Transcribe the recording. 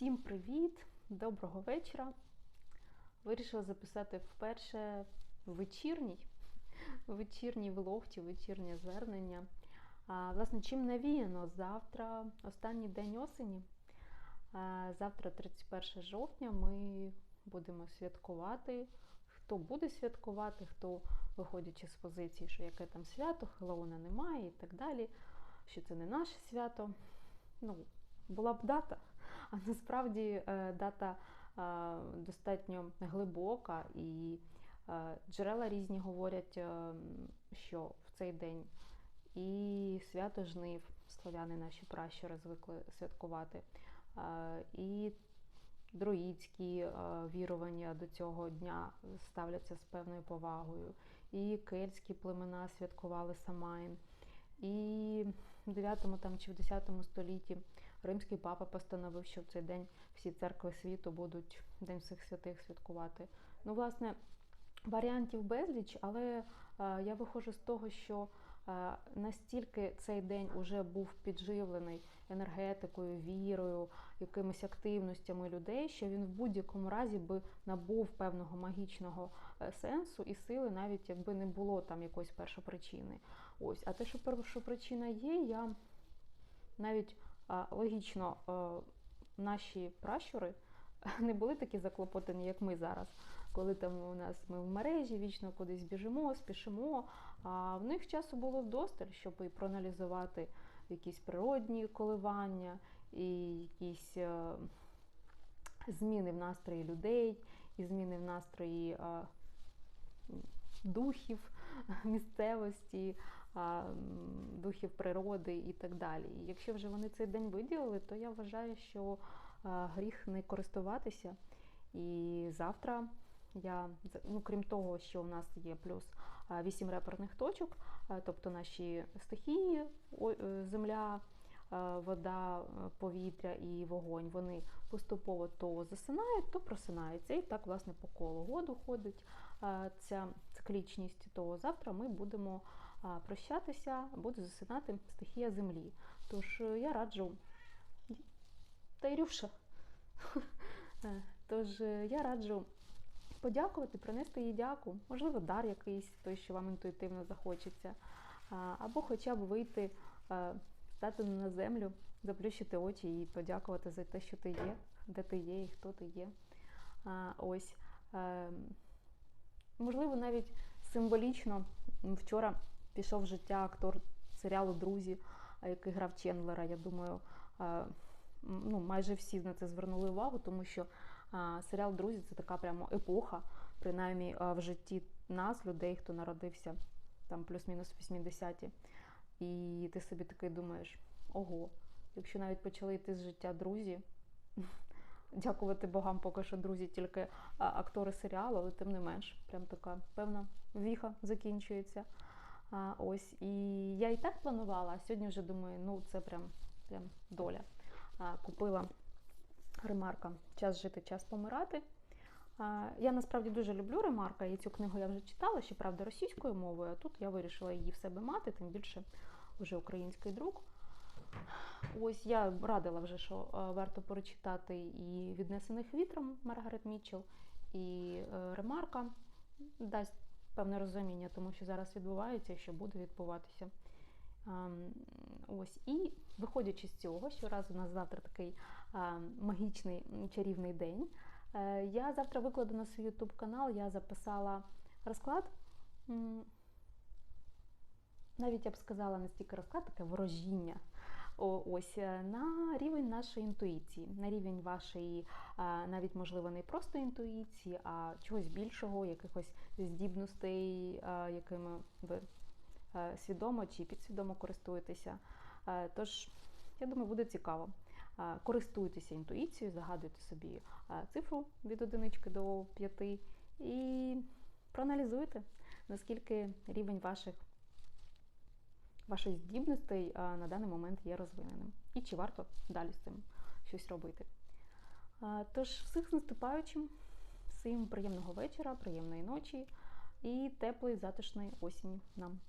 Всім привіт! Доброго вечора. Вирішила записати вперше вечірній, вечірній влог чи вечірнє звернення. А, Власне, чим навіяно? Завтра останній день осені. А, Завтра, 31 жовтня, ми будемо святкувати. Хто буде святкувати, хто, виходячи з позиції, що яке там свято, Хеллоуна немає і так далі, що це не наше свято. Ну, була б дата, а насправді е, дата е, достатньо глибока, і е, джерела різні говорять, що в цей день і свято жнив, слов'яни наші пращури звикли святкувати, і друїдські вірування до цього дня ставляться з певною повагою, і кельтські племена святкували Самайн. І в 9 там, чи в 10 столітті римський папа постановив, що в цей день всі церкви світу будуть День всіх святих святкувати. Ну, власне, варіантів безліч, але е, я виходжу з того, що е, настільки цей день вже був підживлений енергетикою, вірою, якимись активностями людей, що він в будь-якому разі би набув певного магічного е, сенсу і сили, навіть якби не було там якоїсь першопричини. Ось, а те, що першопричина є, я навіть логічно наші пращури не були такі заклопотані, як ми зараз. Коли там у нас ми в мережі вічно кудись біжимо, спішимо. А в них часу було вдосталь, щоб і проаналізувати якісь природні коливання, і якісь е, зміни в настрої людей, і зміни в настрої е, духів місцевості, духів природи і так далі. І якщо вже вони цей день виділили, то я вважаю, що гріх не користуватися. І завтра я, ну крім того, що у нас є плюс 8 реперних точок, тобто наші стихії, е, земля. Вода, повітря і вогонь, вони поступово то засинають, то просинаються. І так, власне, по колу году ходить ця циклічність, то завтра ми будемо прощатися, буде засинати стихія землі. Тож е, я раджу та Ірюша. Е, тож е, я раджу подякувати, принести їй дяку, можливо, дар якийсь, той, що вам інтуїтивно захочеться, або хоча б вийти, стати на землю, заплющити очі і подякувати за те, що ти є, де ти є і хто ти є. Ось. Можливо, навіть символічно вчора пішов в життя актор серіалу Друзі, який грав Чендлера. Я думаю, ну, майже всі на це звернули увагу, тому що серіал Друзі це така прямо епоха, принаймні в житті нас, людей, хто народився там плюс-мінус 80-ті. І ти собі такий думаєш, ого, якщо навіть почали йти з життя друзі. Дякувати богам, поки що друзі, тільки актори серіалу, але тим не менш, прям така певна віха закінчується. А, Ось, І я і так планувала, а сьогодні вже думаю, ну це прям прям доля. А, Купила ремарка Час жити, час помирати. А, Я насправді дуже люблю ремарка, і цю книгу я вже читала, щоправда, російською мовою, а тут я вирішила її в себе мати, тим більше вже український друк. Ось я радила вже, що варто прочитати і віднесених вітром Маргарет Мітчелл, і е, ремарка дасть певне розуміння, тому що зараз відбувається і що буде відбуватися. Ось, І виходячи з цього, що раз у нас завтра такий магічний чарівний день, е, я завтра викладу на свій YouTube канал, я записала розклад. Навіть я б сказала не стільки розклад, таке ворожіння. Ось е, на рівень нашої інтуїції, на рівень вашої, навіть можливо, не просто інтуїції, а чогось більшого, якихось здібностей, якими ви е, свідомо чи підсвідомо користуєтеся. Е, тож, я думаю, буде цікаво. Користуйтеся інтуїцією, загадуйте собі цифру від одинички до п'яти і проаналізуйте, наскільки рівень ваших ваших здібностей на даний момент є розвиненим. І чи варто далі з цим щось робити. Тож, всіх з наступаючим, всім приємного вечора, приємної ночі і теплої затишної осені нам.